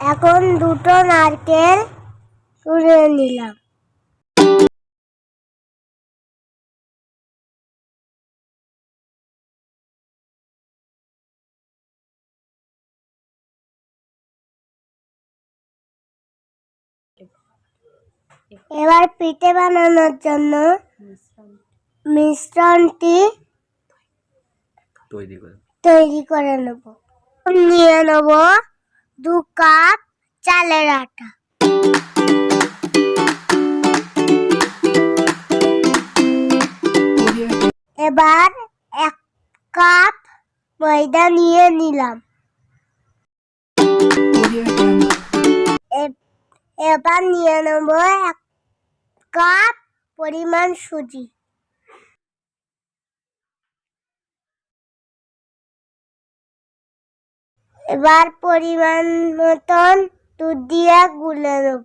এখন দুটো নারকেল তুলে নিলাম। এবার পিঠে বানানোর জন্য মিশ্রণটি তৈরি করে। নেব। নিয়ে নেব দু কাপ চালের আটা। এবার এক কাপ ময়দা নিয়ে নিলাম। এবার নিয়ে নেব এক কাপ পরিমাণ সুজি। এবার পরিমাণ মতন দুধ দিয়া গুলে নেব।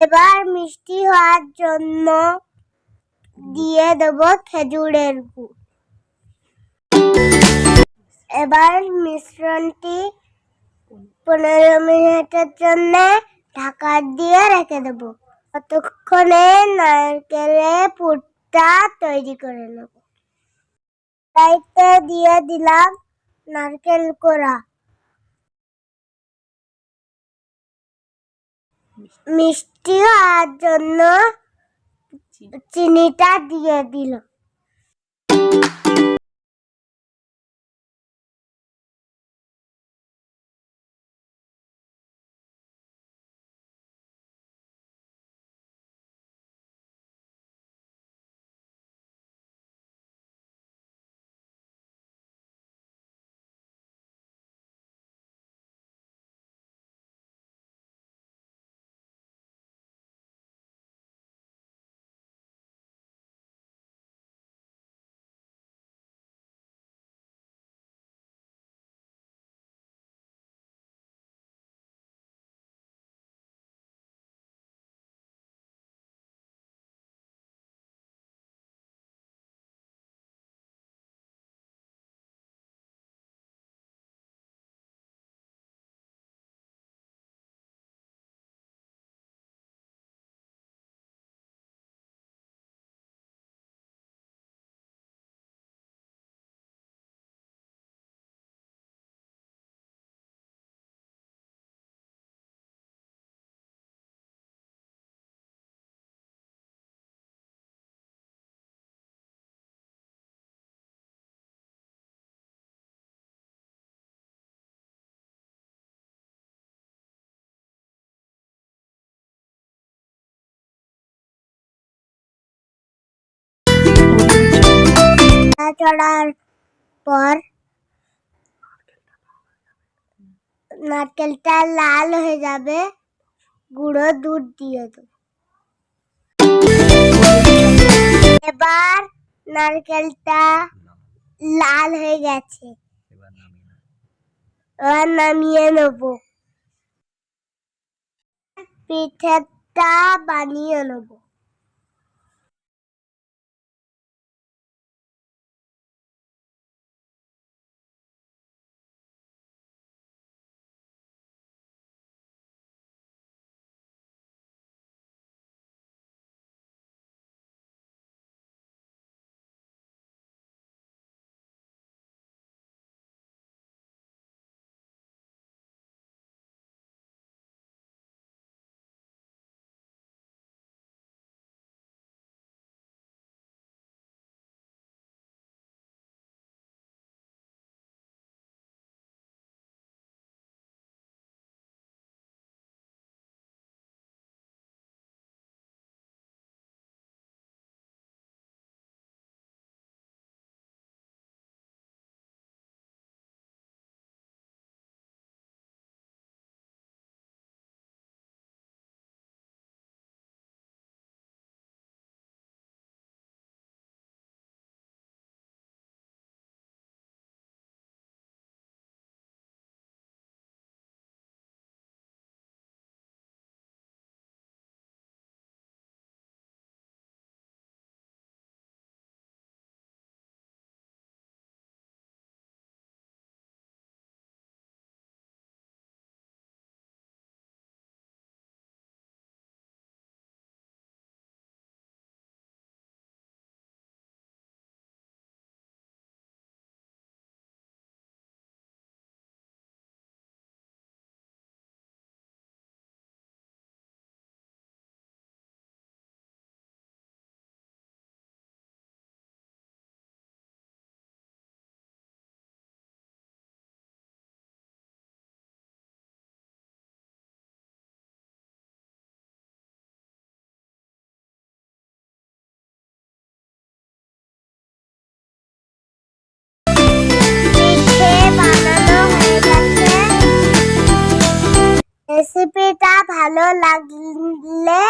এবার মিষ্টি হওয়ার জন্য দিয়ে দেব খেজুরের গুড়। এবার মিশ্রণটি পনেরো মিনিটের জন্য ঢাকা দিয়ে রেখে দেব। ততক্ষণে নারকেলের পুরটা তৈরি করে নেব। কড়াইতে দিয়ে দিলাম নারকেল কোড়া। মিষ্টি হওয়ার জন্য চিনিটা দিয়ে দিল। চড়ার পর নারকেলটা লাল হয়ে যাবে। গুঁড়ো দুধ দিয়ে দেবো। এবার নারকেলটা লাল হয়ে গেছে। এবার নামিয়ে নেব। পিঠেটা বানিয়ে নেব। ভালো লাগলে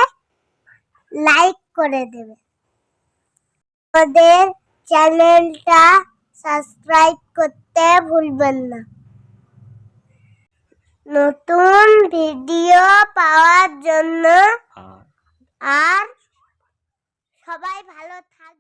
লাইক করে দেবে। আমাদের চ্যানেলটা সাবস্ক্রাইব করতে ভুলবেন না। নতুন ভিডিও পাওয়ার জন্য আর সবাই ভালো থাক